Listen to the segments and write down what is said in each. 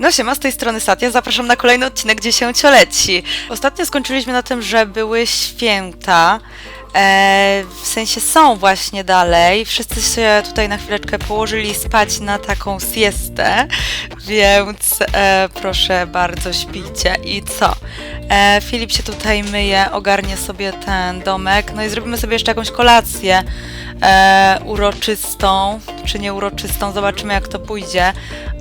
No siema, z tej strony Satya, zapraszam na kolejny odcinek Dziesięcioleci. Ostatnio skończyliśmy na tym, że były święta, e, w sensie są właśnie dalej. Wszyscy się tutaj na chwileczkę położyli spać na taką siestę, więc e, proszę bardzo śpijcie. I co? E, Filip się tutaj myje, ogarnie sobie ten domek, no i zrobimy sobie jeszcze jakąś kolację e, uroczystą, czy nieuroczystą, zobaczymy jak to pójdzie,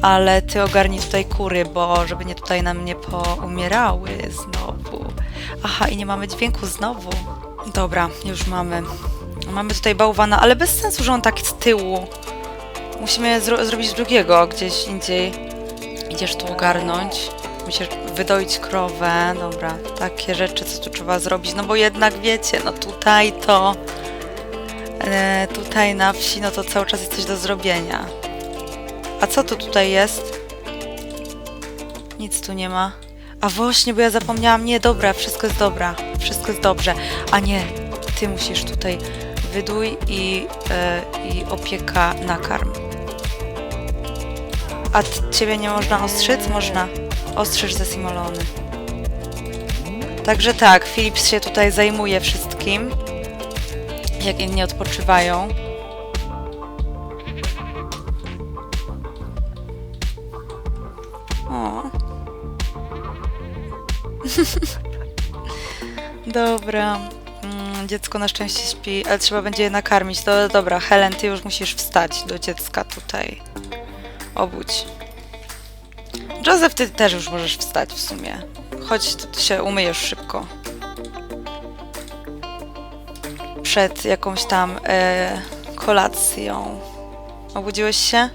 ale ty ogarnij tutaj kury, bo żeby nie tutaj nam nie poumierały znowu. Aha, i nie mamy dźwięku znowu. Dobra, już mamy. Mamy tutaj bałwana, ale bez sensu, że on tak z tyłu. Musimy zro zrobić drugiego gdzieś indziej. Idziesz tu ogarnąć. Musisz wydoić krowę. Dobra, takie rzeczy, co tu trzeba zrobić. No bo jednak wiecie, no tutaj to. E, tutaj na wsi, no to cały czas jest coś do zrobienia. A co tu tutaj jest? Nic tu nie ma. A właśnie, bo ja zapomniałam. Nie, dobra, wszystko jest dobra. Wszystko jest dobrze. A nie, ty musisz tutaj wydój i, e, i opieka nakarm. A ciebie nie można ostrzyc? Można. Ostrzyż ze Simolony. Także tak, Filip się tutaj zajmuje wszystkim. Jak inni odpoczywają. O. Dobra. Mm, dziecko na szczęście śpi, ale trzeba będzie je nakarmić. To dobra, Helen, ty już musisz wstać do dziecka tutaj. Obudź. Joseph, ty też już możesz wstać w sumie. Chodź, się umyjesz szybko. Przed jakąś tam e, kolacją. Obudziłeś się?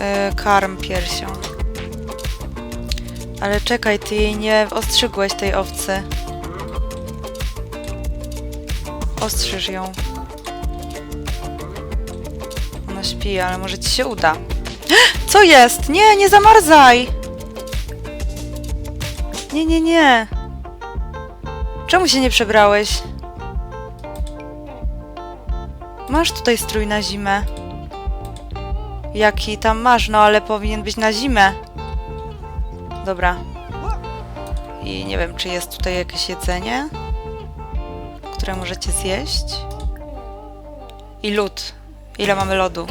E, karm piersią. Ale czekaj, ty jej nie ostrzygłeś tej owcy. Ostrzyż ją. Ona śpi, ale może ci się uda. Co jest? Nie, nie zamarzaj! Nie, nie, nie. Czemu się nie przebrałeś? Masz tutaj strój na zimę. Jaki tam masz, no ale powinien być na zimę. Dobra. I nie wiem, czy jest tutaj jakieś jedzenie, które możecie zjeść. I lód. Ile mamy lodu?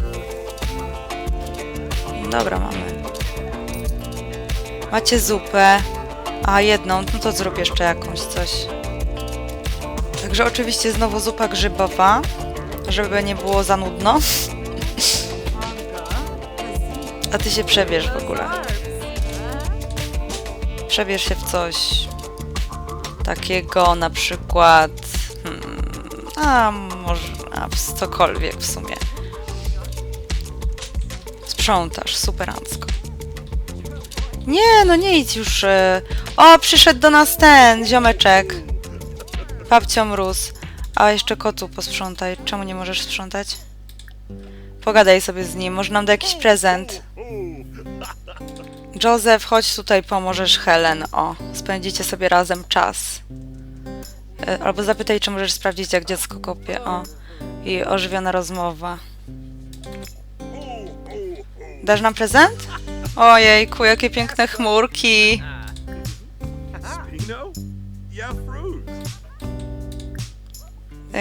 Dobra, mamy. Macie zupę. A, jedną. No to zrób jeszcze jakąś coś. Także oczywiście znowu zupa grzybowa, żeby nie było za nudno. A ty się przebierz w ogóle. Przebierz się w coś takiego na przykład. Hmm, a może. A w cokolwiek w sumie. Sprzątasz, superancko. Nie, no nie idź już. e. O, przyszedł do nas ten ziomeczek. Babcio Mróz. A jeszcze kotu posprzątaj. Czemu nie możesz sprzątać? Pogadaj sobie z nim, może nam da jakiś prezent. Joseph, chodź tutaj, pomożesz Helen. O, spędzicie sobie razem czas. E, Albo zapytaj, czy możesz sprawdzić, jak dziecko kopie. O, i ożywiona rozmowa. Dasz nam prezent? Ojejku, jakie piękne chmurki.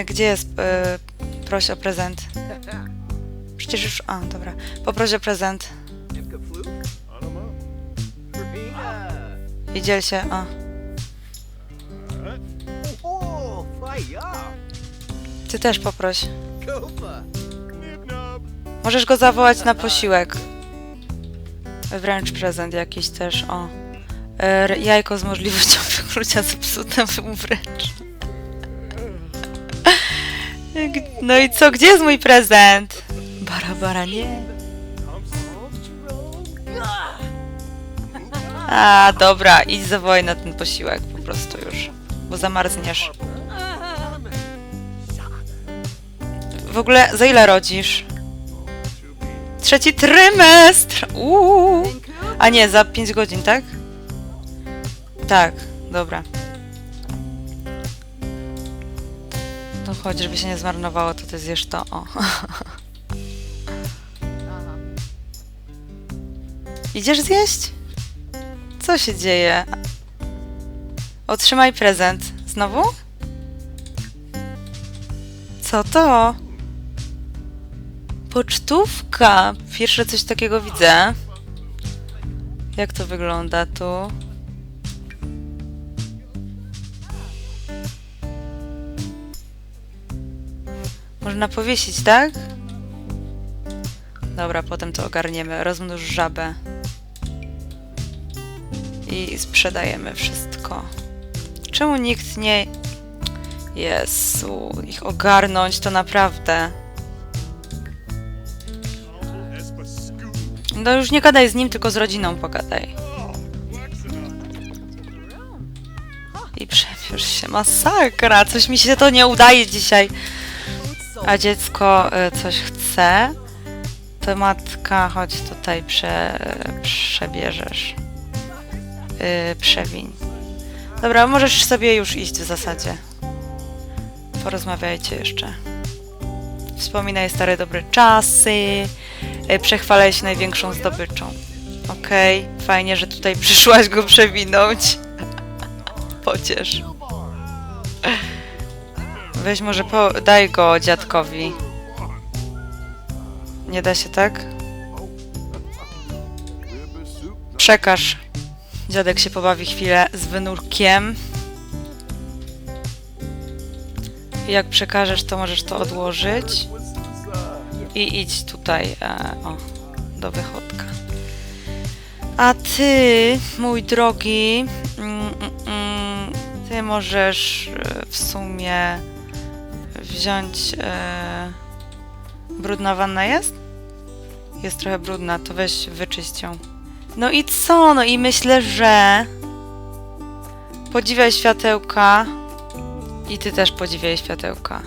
Gdzie jest? E, proś o prezent. Przecież już... A, dobra. Poproś o prezent. I się. Ty też poproś. Możesz go zawołać na posiłek. Wręcz prezent jakiś też, o. E, jajko z możliwością wyklucia zepsute wręcz. No i co, gdzie jest mój prezent? Bara, bara, nie. A, dobra, idź zawołaj na ten posiłek po prostu już, bo zamarzniesz. W ogóle, za ile rodzisz? Trzeci trymestr! Uuu. A nie, za 5 godzin, tak? Tak, dobra. To chodź, żeby się nie zmarnowało, to ty zjesz to, o. Idziesz zjeść? Co się dzieje? Otrzymaj prezent. Znowu? Co to? Pocztówka. Pierwsze coś takiego widzę. Jak to wygląda tu? Można powiesić, tak? Dobra, potem to ogarniemy. Rozmnóż żabę. I sprzedajemy wszystko. Czemu nikt nie... Jezu, ich ogarnąć to naprawdę... No już nie gadaj z nim, tylko z rodziną pogadaj. I przebierz się, masakra, coś mi się to nie udaje dzisiaj. A dziecko y, coś chce, to matka, chodź tutaj, prze, przebierzesz. Yy, przewiń. Dobra, możesz sobie już iść w zasadzie. Porozmawiajcie jeszcze. Wspominaj stare dobre czasy. Y, Przechwalaj się największą zdobyczą. Okej, fajnie, że tutaj przyszłaś go przewinąć. Pociesz. Weź może po... daj go dziadkowi. Nie da się tak? Przekaż. Dziadek się pobawi chwilę z wynurkiem. Jak przekażesz, to możesz to odłożyć. I idź tutaj, e, o, do wychodka. A ty, mój drogi, mm, mm, mm, ty możesz e, w sumie wziąć. E, brudna wanna jest? Jest trochę brudna, to weź wyczyść ją. No i co? No i myślę, że podziwiaj światełka i ty też podziwiaj światełka.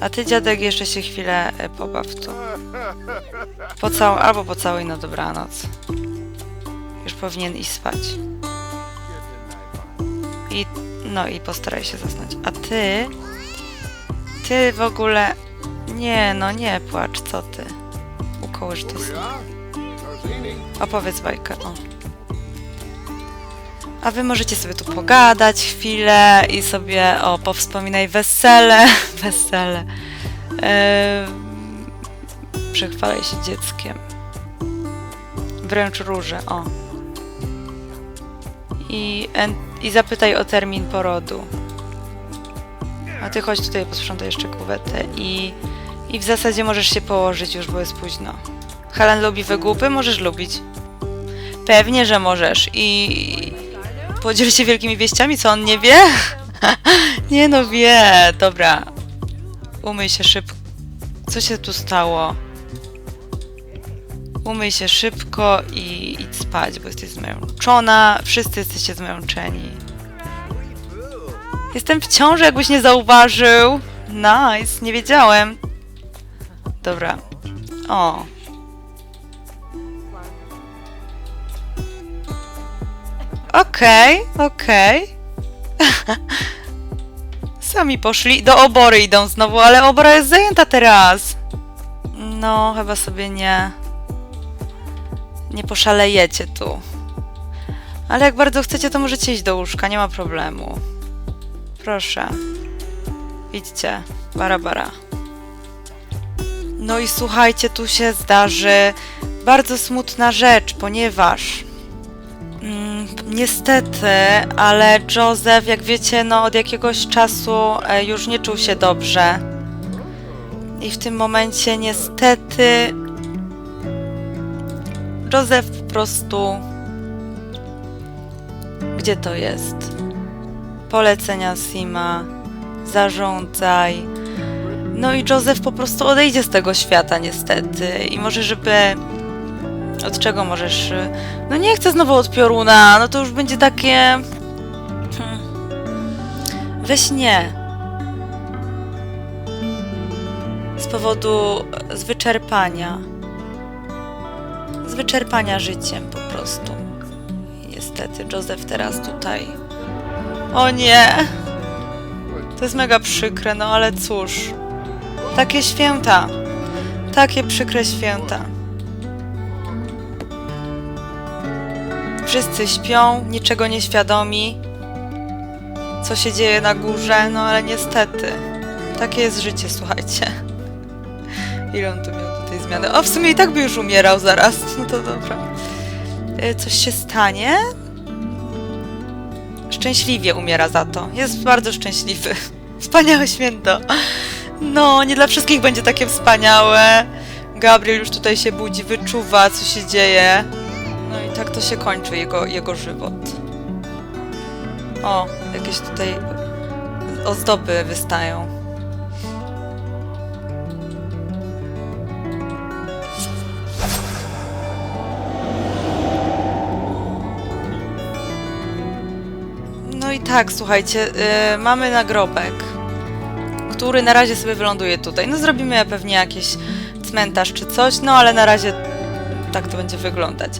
A ty, dziadek, jeszcze się chwilę e, pobaw tu. Pocał albo pocałuj na dobranoc. Już powinien iść spać. I, no i postaraj się zasnąć. A ty... Ty w ogóle... Nie, no nie płacz, co ty? Ukołysz to sobie. Opowiedz bajkę, o. A wy możecie sobie tu pogadać chwilę i sobie, o, powspominaj wesele, wesele. Ehm, przechwalaj się dzieckiem. Wręcz róże, o. I, I zapytaj o termin porodu. A ty chodź tutaj, posprzątaj jeszcze kuwetę i, i w zasadzie możesz się położyć już, bo jest późno. Helen lubi wygłupy? Możesz lubić. Pewnie, że możesz. I podziel się wielkimi wieściami, co on nie wie? nie no, wie. Dobra. Umyj się szybko. Co się tu stało? Umyj się szybko i idź spać, bo jesteś zmęczona. Wszyscy jesteście zmęczeni. Jestem w ciąży, jakbyś nie zauważył. Nice, nie wiedziałem. Dobra. O. Okej, okej. Sami poszli. Do obory idą znowu, ale obora jest zajęta teraz. No, chyba sobie nie. Nie poszalejecie tu. Ale jak bardzo chcecie, to możecie iść do łóżka, nie ma problemu. Proszę. Idźcie. Bara, bara. No i słuchajcie, tu się zdarzy bardzo smutna rzecz, ponieważ mm, niestety, ale Joseph, jak wiecie, no od jakiegoś czasu e, już nie czuł się dobrze. I w tym momencie niestety Joseph po prostu gdzie to jest? Polecenia Sima, zarządzaj. No i Joseph po prostu odejdzie z tego świata niestety. I może żeby... Od czego możesz... No nie chcę znowu od pioruna, no to już będzie takie... Hmm. Weź nie. Z powodu e, z wyczerpania. Życiem po prostu. Niestety Joseph teraz tutaj... O nie! To jest mega przykre, no ale cóż. Takie święta. Takie przykre święta. Wszyscy śpią, niczego nie świadomi. Co się dzieje na górze, no ale niestety. Takie jest życie, słuchajcie. Ile on tu zmiany? O, w sumie i tak by już umierał zaraz. No to dobra. Y, Coś się stanie? Szczęśliwie umiera za to. Jest bardzo szczęśliwy. Wspaniałe święto. No, nie dla wszystkich będzie takie wspaniałe. Gabriel już tutaj się budzi, wyczuwa, co się dzieje. No i tak to się kończy, jego, jego żywot. O, jakieś tutaj ozdoby wystają. Tak, słuchajcie, y, mamy nagrobek, który na razie sobie wyląduje tutaj. No zrobimy pewnie jakiś cmentarz czy coś, no ale na razie tak to będzie wyglądać.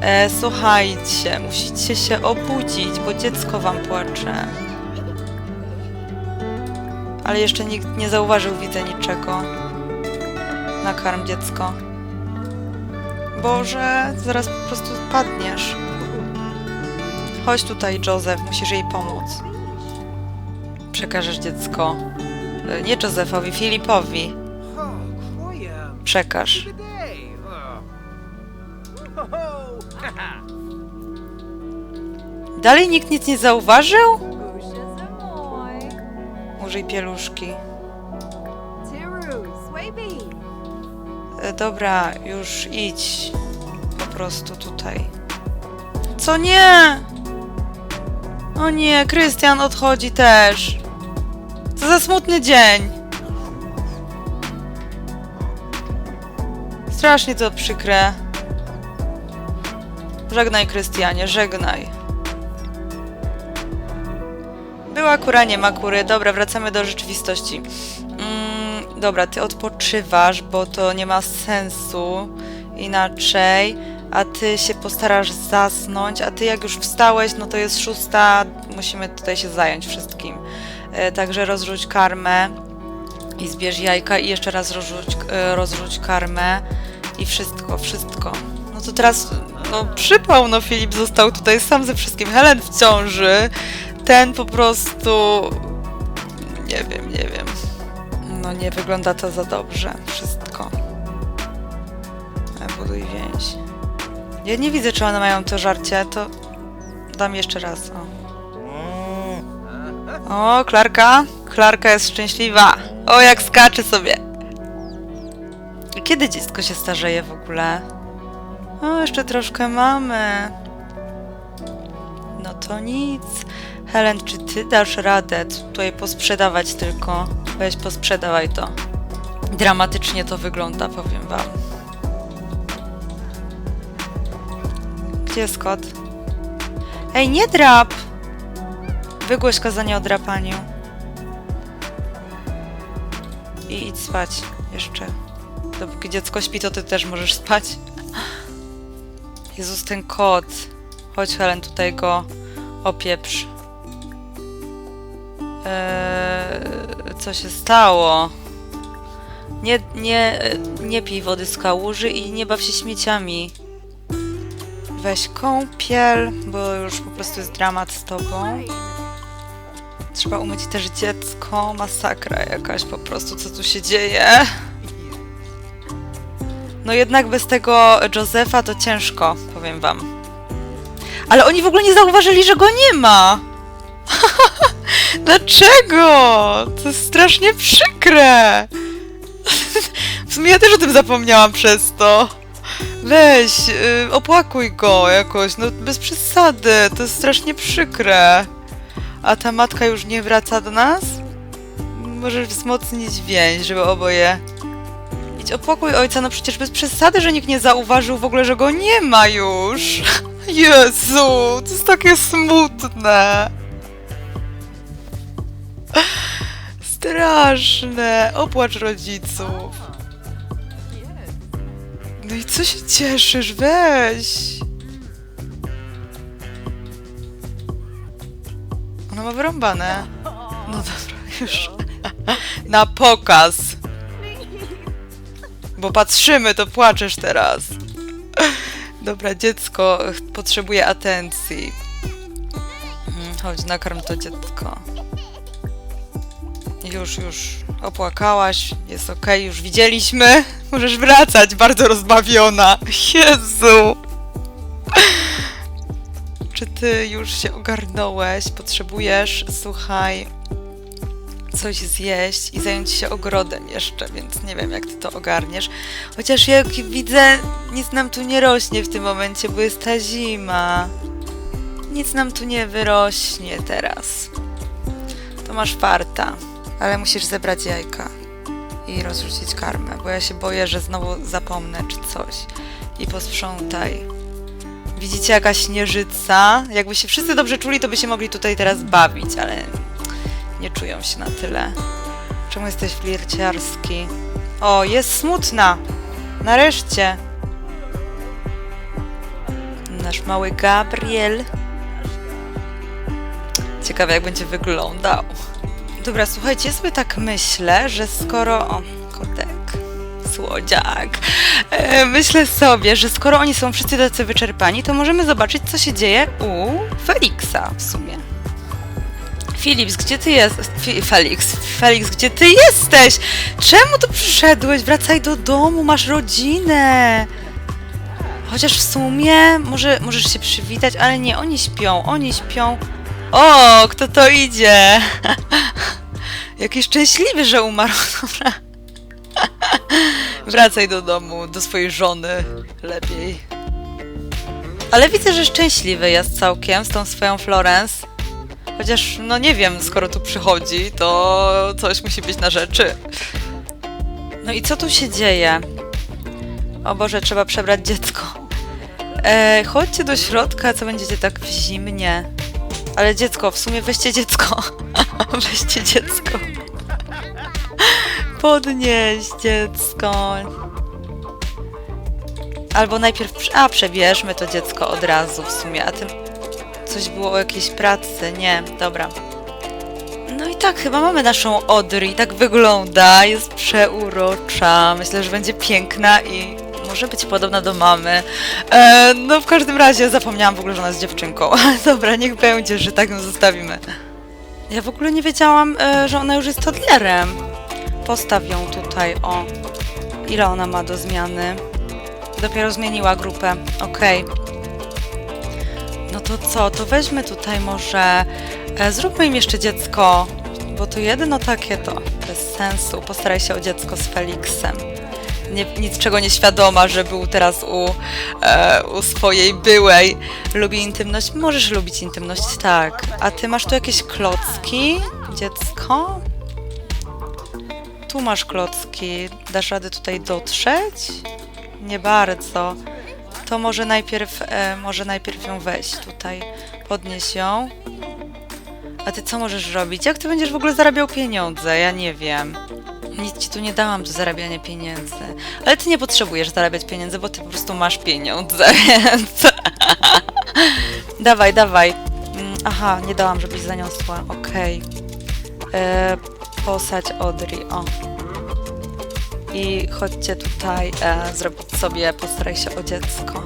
E, słuchajcie, musicie się obudzić, bo dziecko wam płacze. Ale jeszcze nikt nie zauważył, widzę niczego. Nakarm dziecko. Boże, zaraz po prostu padniesz. Chodź tutaj, Joseph, musisz jej pomóc. Przekażesz dziecko. E, Nie Josephowi, Filipowi. Przekaż. Dalej nikt nic nie zauważył? Użyj pieluszki. E, Dobra, już idź. Po prostu tutaj. Co nie? O nie, Krystian odchodzi też. Co za smutny dzień. Strasznie to przykre. Żegnaj, Krystianie, żegnaj. Była kura, nie ma kury. Dobra, wracamy do rzeczywistości. Mm, dobra, ty odpoczywasz, bo to nie ma sensu inaczej. A ty się postarasz zasnąć, a ty jak już wstałeś, no to jest szósta, musimy tutaj się zająć wszystkim. E, także rozrzuć karmę i zbierz jajka i jeszcze raz rozrzuć, e, rozrzuć karmę i wszystko, wszystko. No to teraz, no przypał, no Filip został tutaj sam ze wszystkim. Helen w ciąży, ten po prostu, nie wiem, nie wiem. No nie wygląda to za dobrze, wszystko. Buduj więź. Ja nie widzę, czy one mają to żarcie, to dam jeszcze raz, o. O, Klarka. Klarka jest szczęśliwa. O, jak skacze sobie. Kiedy dziecko się starzeje w ogóle? O, jeszcze troszkę mamy. No to nic. Helen, czy ty dasz radę tutaj posprzedawać tylko? Weź, posprzedawaj to. Dramatycznie to wygląda, powiem wam. Gdzie jest kot? Ej, nie drap! Wygłoś kazanie o drapaniu. I idź spać jeszcze. Dopóki dziecko śpi, to ty też możesz spać. Jezus, ten kot. Chodź, Helen, tutaj go opieprz. Eee, co się stało? Nie, nie, nie pij wody z kałuży i nie baw się śmieciami. Weź kąpiel, bo już po prostu jest dramat z tobą. Trzeba umyć też dziecko. Masakra jakaś po prostu, co tu się dzieje. No jednak bez tego Josefa to ciężko, powiem wam. Ale oni w ogóle nie zauważyli, że go nie ma. Dlaczego? To jest strasznie przykre. W sumie ja też o tym zapomniałam przez to. Weź, y, opłakuj go jakoś, no bez przesady, to jest strasznie przykre. A ta matka już nie wraca do nas? Możesz wzmocnić więź, żeby oboje... Idź opłakuj ojca, no przecież bez przesady, że nikt nie zauważył w ogóle, że go nie ma już. Jezu, to jest takie smutne. Straszne. Opłacz rodziców. No i co się cieszysz? Weź. Ona ma wyrąbane. No dobra, już. Na pokaz. Bo patrzymy, to płaczesz teraz. Dobra, dziecko potrzebuje atencji. Mhm, Chodź, nakarm to dziecko. Już, już opłakałaś, jest okej, już widzieliśmy. Możesz wracać, bardzo rozbawiona. Jezu! Czy ty już się ogarnąłeś? Potrzebujesz, słuchaj, coś zjeść i zająć się ogrodem jeszcze, więc nie wiem, jak ty to ogarniesz. Chociaż jak widzę, nic nam tu nie rośnie w tym momencie, bo jest ta zima. Nic nam tu nie wyrośnie teraz. To masz farta, ale musisz zebrać jajka i rozrzucić karmę, bo ja się boję, że znowu zapomnę czy coś. I posprzątaj. Widzicie jaka śnieżyca? Jakby się wszyscy dobrze czuli, to by się mogli tutaj teraz bawić, ale nie czują się na tyle. Czemu jesteś flirciarski? O, jest smutna! Nareszcie! Nasz mały Gabriel. Ciekawe, jak będzie wyglądał. Dobra, słuchajcie, ja sobie tak myślę, że skoro... O, kotek. Słodziak. E, myślę sobie, że skoro oni są wszyscy tacy wyczerpani, to możemy zobaczyć, co się dzieje u Feliksa w sumie. Philips, gdzie ty jesteś? Felix, Felix, gdzie ty jesteś? Czemu tu przyszedłeś? Wracaj do domu, masz rodzinę. Chociaż w sumie może, możesz się przywitać, ale nie, oni śpią, oni śpią. O, kto to idzie? Jaki szczęśliwy, że umarł. Dobra. Wracaj do domu, do swojej żony. Lepiej. Ale widzę, że szczęśliwy jest całkiem z tą swoją Florence. Chociaż, no nie wiem, skoro tu przychodzi, to coś musi być na rzeczy. No i co tu się dzieje? O Boże, trzeba przebrać dziecko. E, chodźcie do środka, co będziecie tak w zimnie. Ale dziecko, w sumie weźcie dziecko. weźcie dziecko. Podnieś dziecko. Albo najpierw, a przebierzmy to dziecko od razu w sumie, a tym coś było o jakiejś pracy, nie, dobra. No i tak, chyba mamy naszą Audrey, tak wygląda, jest przeurocza, myślę, że będzie piękna i może być podobna do mamy. E, no w każdym razie zapomniałam w ogóle, że ona jest dziewczynką, dobra, niech będzie, że tak ją zostawimy. Ja w ogóle nie wiedziałam, e, że ona już jest toddlerem. Postaw ją tutaj, o. Ile ona ma do zmiany? Dopiero zmieniła grupę, okej. No to co, to weźmy tutaj może, e, zróbmy im jeszcze dziecko, bo to jedyno takie to, bez sensu, postaraj się o dziecko z Feliksem. Nie, nic czego nie świadoma, że był teraz u, e, u swojej byłej. Lubi intymność? Możesz lubić intymność, tak. A ty masz tu jakieś klocki, dziecko? Tu masz klocki, dasz radę tutaj dotrzeć? Nie bardzo to może najpierw, e, może najpierw ją weź tutaj, podnieś ją. A ty co możesz robić? Jak ty będziesz w ogóle zarabiał pieniądze? Ja nie wiem. Nic ci tu nie dałam do zarabiania pieniędzy. Ale ty nie potrzebujesz zarabiać pieniędzy, bo ty po prostu masz pieniądze, więc... dawaj, dawaj. Mm, Aha, nie dałam, żebyś zaniosła. Okej. E, Posadź Audrey, o. I chodźcie tutaj e, zrobić sobie, postaraj się o dziecko.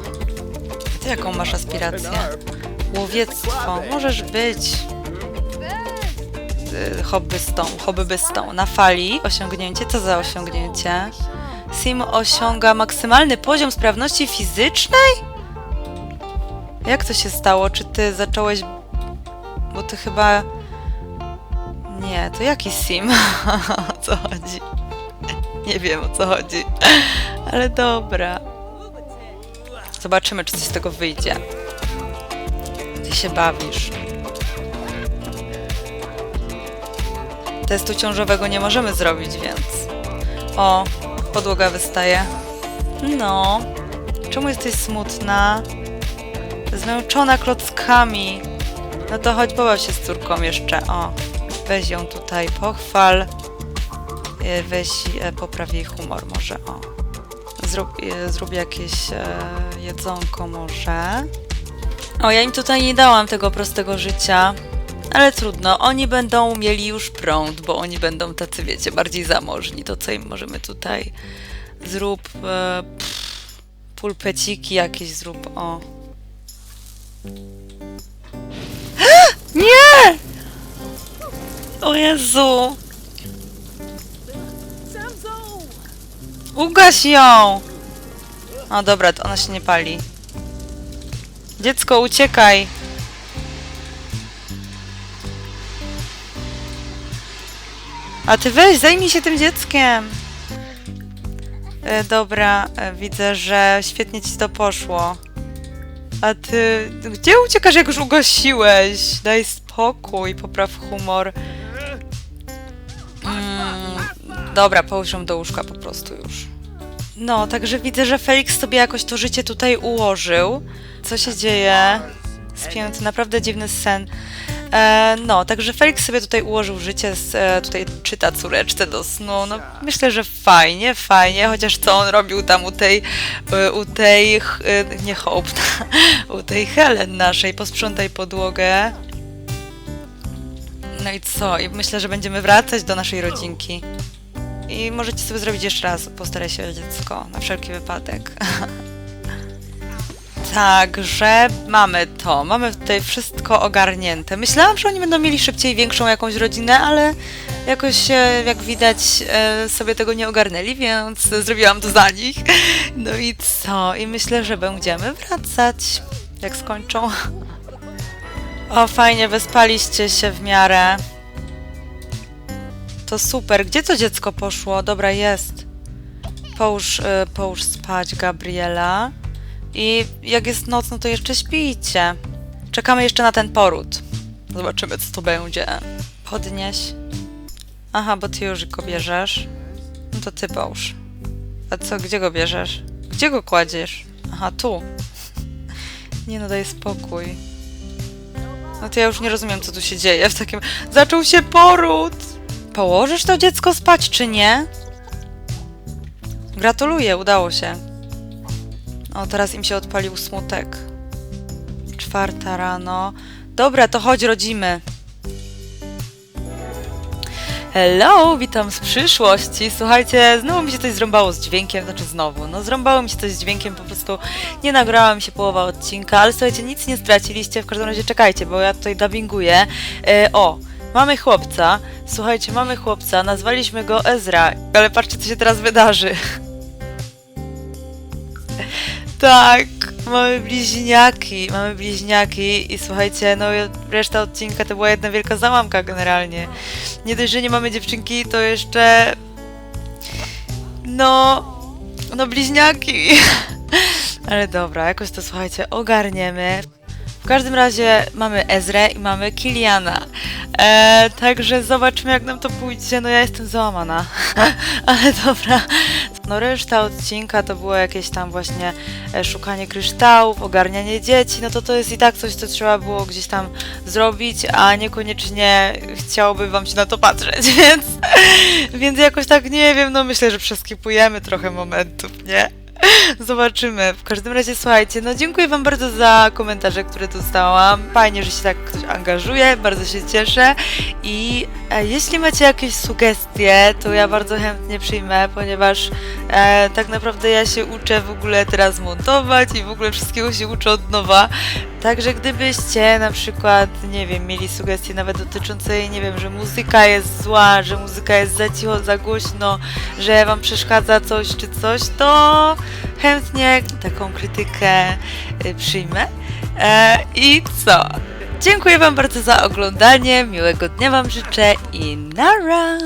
Ty jaką masz aspirację? Łowiectwo, możesz być hobbystą, hobbystą. Na fali osiągnięcie, co za osiągnięcie? Sim osiąga maksymalny poziom sprawności fizycznej? Jak to się stało? Czy ty zacząłeś... Bo ty chyba... Nie, to jaki sim? o co chodzi? Nie wiem o co chodzi. Ale dobra. Zobaczymy, czy coś z tego wyjdzie. Ty się bawisz. Testu ciążowego nie możemy zrobić, więc. O, podłoga wystaje. No. Czemu jesteś smutna? Zmęczona klockami. No to chodź pobaw się z córką jeszcze. O, weź ją tutaj, pochwal. E, Weź, e, popraw jej humor może, o. Zrób, e, zrób jakieś jedzonko może. O, ja im tutaj nie dałam tego prostego życia, ale trudno, oni będą mieli już prąd, bo oni będą tacy, wiecie, bardziej zamożni. To co im możemy tutaj zrób, e, pff, Pulpeciki jakieś zrób, o. Nie! O Jezu! Ugaś ją! O dobra, to ona się nie pali. Dziecko, uciekaj! A ty weź, zajmij się tym dzieckiem! E, dobra, e, widzę, że świetnie ci to poszło. A ty... Gdzie uciekasz, jak już ugasiłeś? Daj spokój, popraw humor. Mm, dobra, połóż ją do łóżka po prostu już. No, także widzę, że Felix sobie jakoś to życie tutaj ułożył. Co się dzieje? Spięty, naprawdę dziwny sen. E, no, także Felix sobie tutaj ułożył życie, z, e, tutaj czyta córeczce do snu. No, myślę, że fajnie, fajnie, chociaż co on robił tam u tej, e, u tej, e, nie Hope, u tej Helen naszej, posprzątaj podłogę. No i co? I myślę, że będziemy wracać do naszej rodzinki. I możecie sobie zrobić jeszcze raz, postaraj się o dziecko, na wszelki wypadek. Także mamy to, mamy tutaj wszystko ogarnięte. Myślałam, że oni będą mieli szybciej większą jakąś rodzinę, ale jakoś, e, jak widać, e, sobie tego nie ogarnęli, więc zrobiłam to za nich. No i co? I myślę, że będziemy wracać, jak skończą. O, fajnie, wyspaliście się w miarę. To super. Gdzie to dziecko poszło? Dobra, jest. Połóż, y, połóż spać, Gabriela. I jak jest noc, no to jeszcze śpijcie. Czekamy jeszcze na ten poród. Zobaczymy, co to będzie. Podnieś. Aha, bo ty już go bierzesz. No to ty połóż. A co, gdzie go bierzesz? Gdzie go kładziesz? Aha, tu. Nie no, daj spokój. No to ja już nie rozumiem, co tu się dzieje w takim... Zaczął się poród! Położysz to dziecko spać, czy nie? Gratuluję, udało się. O, teraz im się odpalił smutek. Czwarta rano. Dobra, to chodź, rodzimy. Hello, witam z przyszłości. Słuchajcie, znowu mi się coś zrąbało z dźwiękiem, znaczy znowu, no zrąbało mi się coś z dźwiękiem, po prostu nie nagrała mi się połowa odcinka, ale słuchajcie, nic nie straciliście, w każdym razie czekajcie, bo ja tutaj dubbinguję. E, o, mamy chłopca, słuchajcie, mamy chłopca, nazwaliśmy go Ezra, ale patrzcie, co się teraz wydarzy. Tak, mamy bliźniaki, mamy bliźniaki i słuchajcie, no reszta odcinka to była jedna wielka załamka generalnie. Nie dość, że nie mamy dziewczynki, to jeszcze... No... No bliźniaki. Ale dobra, jakoś to słuchajcie, ogarniemy. W każdym razie mamy Ezrę i mamy Kiliana. E, także zobaczmy jak nam to pójdzie. No ja jestem załamana. Ale dobra. No reszta odcinka to było jakieś tam właśnie e, szukanie kryształów, ogarnianie dzieci. No to to jest i tak coś, co trzeba było gdzieś tam zrobić, a niekoniecznie chciałoby wam się na to patrzeć, więc, więc jakoś tak nie wiem, no myślę, że przeskipujemy trochę momentów, nie? Zobaczymy. W każdym razie słuchajcie, no dziękuję Wam bardzo za komentarze, które dostałam. Fajnie, że się tak ktoś angażuje, bardzo się cieszę. I e, jeśli macie jakieś sugestie, to ja bardzo chętnie przyjmę, ponieważ e, tak naprawdę ja się uczę w ogóle teraz montować i w ogóle wszystkiego się uczę od nowa. Także gdybyście na przykład, nie wiem, mieli sugestie nawet dotyczące, nie wiem, że muzyka jest zła, że muzyka jest za cicho, za głośno, że wam przeszkadza coś czy coś, to chętnie taką krytykę y, przyjmę. E, I co? Dziękuję wam bardzo za oglądanie, miłego dnia wam życzę i nara!